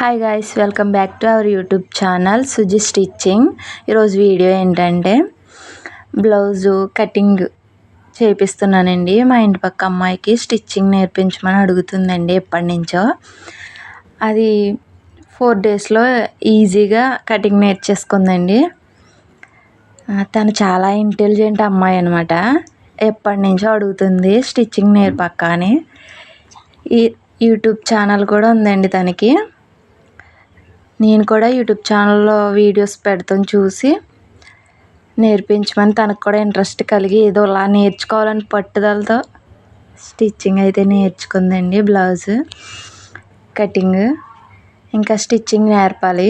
Hi guys welcome back to our YouTube channel Suji stitching ఈరోజు video ఏంటంటే blouse cutting చేపిస్తున్నానండి. మా ఇంటి పక్క అమ్మాయికి స్టిచ్చింగ్ నేర్పించమని అడుగుతుందండి ఎప్పటి నుంచో అది ఫోర్ డేస్లో ఈజీగా కటింగ్ నేర్చేసుకుందండి. తను చాలా ఇంటెలిజెంట్ అమ్మాయి అనమాట ఎప్పటి నుంచో అడుగుతుంది స్టిచ్చింగ్ నేర్పక్క అని ఈ యూట్యూబ్ ఛానల్ కూడా ఉందండి తనకి. నేను కూడా యూట్యూబ్ ఛానల్లో వీడియోస్ పెడతాం చూసి నేర్పించమని తనకు కూడా ఇంట్రెస్ట్ కలిగి ఏదో అలా నేర్చుకోవాలని పట్టుదలతో స్టిచ్చింగ్ అయితే నేర్చుకుందండి బ్లౌజ్ కటింగ్ ఇంకా స్టిచ్చింగ్ నేర్పాలి.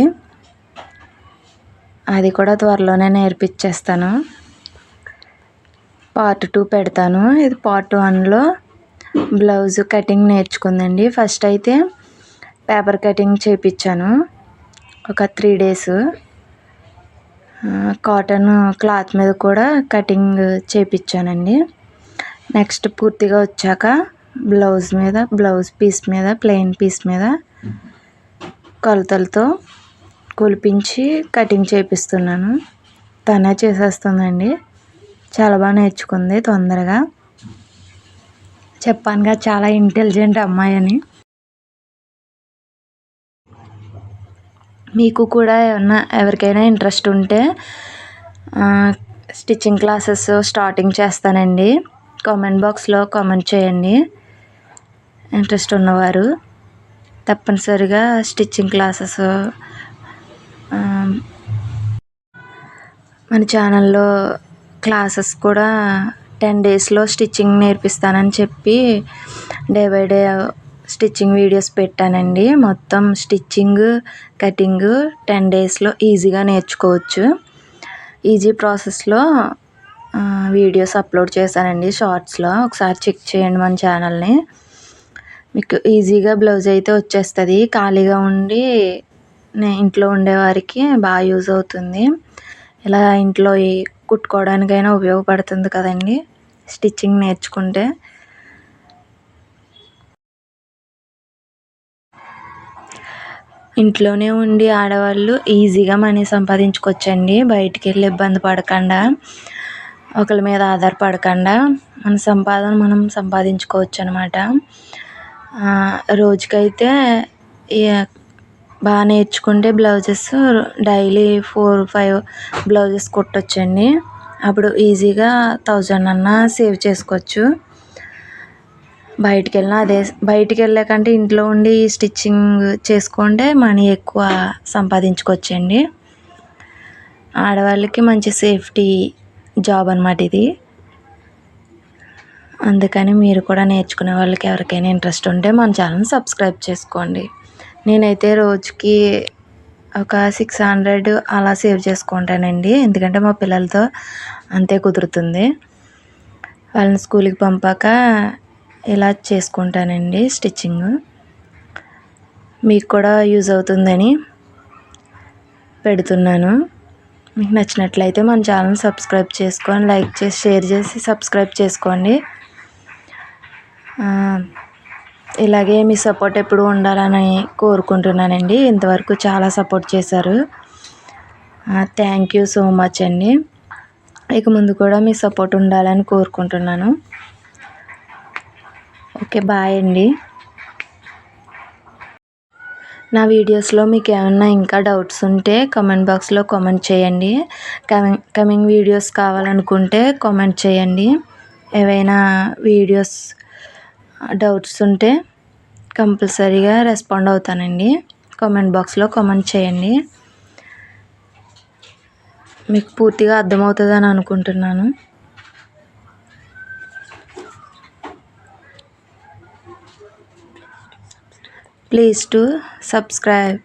అది కూడా త్వరలోనే నేర్పించేస్తాను పార్ట్ టూ పెడతాను. ఇది పార్ట్ వన్లో బ్లౌజ్ కటింగ్ నేర్చుకుందండి. ఫస్ట్ అయితే పేపర్ కటింగ్ చేయించాను ఒక త్రీ డేస్ కాటన్ క్లాత్ మీద కూడా కటింగ్ చేయించానండి నెక్స్ట్ పూర్తిగా వచ్చాక బ్లౌజ్ మీద బ్లౌజ్ పీస్ మీద ప్లెయిన్ పీస్ మీద కొలతలతో కొలిపించి కటింగ్ చేపిస్తున్నాను. తనే చేసేస్తుందండి. చాలా బాగా నేర్చుకుంది తొందరగా. చెప్పానుగా చాలా ఇంటెలిజెంట్ అమ్మాయి అని. మీకు కూడా ఏమన్నా ఎవరికైనా ఇంట్రెస్ట్ ఉంటే స్టిచ్చింగ్ క్లాసెస్ స్టార్టింగ్ చేస్తానండి. కామెంట్ బాక్స్లో కామెంట్ చేయండి. ఇంట్రెస్ట్ ఉన్నవారు తప్పనిసరిగా స్టిచ్చింగ్ క్లాసెస్ మన ఛానల్లో క్లాసెస్ కూడా టెన్ డేస్లో స్టిచ్చింగ్ నేర్పిస్తానని చెప్పి day by day stitching videos పెట్టానండి. మొత్తం స్టిచ్చింగ్ కటింగ్ టెన్ డేస్లో ఈజీగా నేర్చుకోవచ్చు. ఈజీ ప్రాసెస్లో వీడియోస్ అప్లోడ్ చేశానండి షార్ట్స్లో ఒకసారి చెక్ చేయండి మన ఛానల్ని. మీకు ఈజీగా బ్లౌజ్ అయితే వచ్చేస్తుంది. ఖాళీగా ఉండి ఇంట్లో ఉండేవారికి బాగా యూజ్ అవుతుంది. ఇలా ఇంట్లో కుట్టుకోవడానికైనా ఉపయోగపడుతుంది కదండి స్టిచ్చింగ్ నేర్చుకుంటే. ఇంట్లోనే ఉండి ఆడవాళ్ళు ఈజీగా మనీ సంపాదించుకోవచ్చండి. బయటికి వెళ్ళి ఇబ్బంది పడకుండా ఒకరి మీద ఆధారపడకుండా. మన సంపాదన మనం సంపాదించుకోవచ్చు అనమాట రోజుకైతే బాగా నేర్చుకుంటే blouses daily four five blouses కుట్టొచ్చండి. అప్పుడు ఈజీగా థౌజండ్ అన్నా సేవ్ చేసుకోవచ్చు. బయటికి వెళ్ళినా అదే బయటికి వెళ్ళే కంటే ఇంట్లో ఉండి స్టిచ్చింగ్ చేసుకుంటే మనీ ఎక్కువ సంపాదించుకోవచ్చండి. ఆడవాళ్ళకి మంచి సేఫ్టీ జాబ్ అనమాట ఇది. అందుకని మీరు కూడా నేర్చుకునే వాళ్ళకి ఎవరికైనా ఇంట్రెస్ట్ ఉంటే మన ఛానల్ సబ్స్క్రైబ్ చేసుకోండి. నేనైతే రోజుకి ఒక సిక్స్ హండ్రెడ్ అలా సేవ్ చేసుకుంటానండి. ఎందుకంటే మా పిల్లలతో అంతే కుదురుతుంది. వాళ్ళని స్కూల్కి పంపాక ఇలా చేసుకుంటానండి స్టిచ్చింగ్? మీకు కూడా యూజ్ అవుతుందని పెడుతున్నాను. మీకు నచ్చినట్లయితే మన ఛానల్ సబ్స్క్రైబ్ చేసుకొని లైక్ చేసి షేర్ చేసి సబ్స్క్రైబ్ చేసుకోండి. ఇలాగే మీ సపోర్ట్ ఎప్పుడు ఉండాలని కోరుకుంటున్నానండి. ఇంతవరకు చాలా సపోర్ట్ చేశారు. థ్యాంక్ యూ సో మచ్ అండి. ఇక ముందు కూడా మీ సపోర్ట్ ఉండాలని కోరుకుంటున్నాను. ఓకే బాయ్ అండి. నా వీడియోస్లో మీకు ఏమన్నా ఇంకా డౌట్స్ ఉంటే కామెంట్ బాక్స్లో కామెంట్ చేయండి. కమింగ్ కమింగ్ వీడియోస్ కావాలనుకుంటే కామెంట్ చేయండి. ఏవైనా వీడియోస్ డౌట్స్ ఉంటే కంపల్సరీగా రెస్పాండ్ అవుతానండి. కామెంట్ బాక్స్లో కామెంట్ చేయండి. మీకు పూర్తిగా అర్థమవుతుందని అనుకుంటున్నాను. Please do subscribe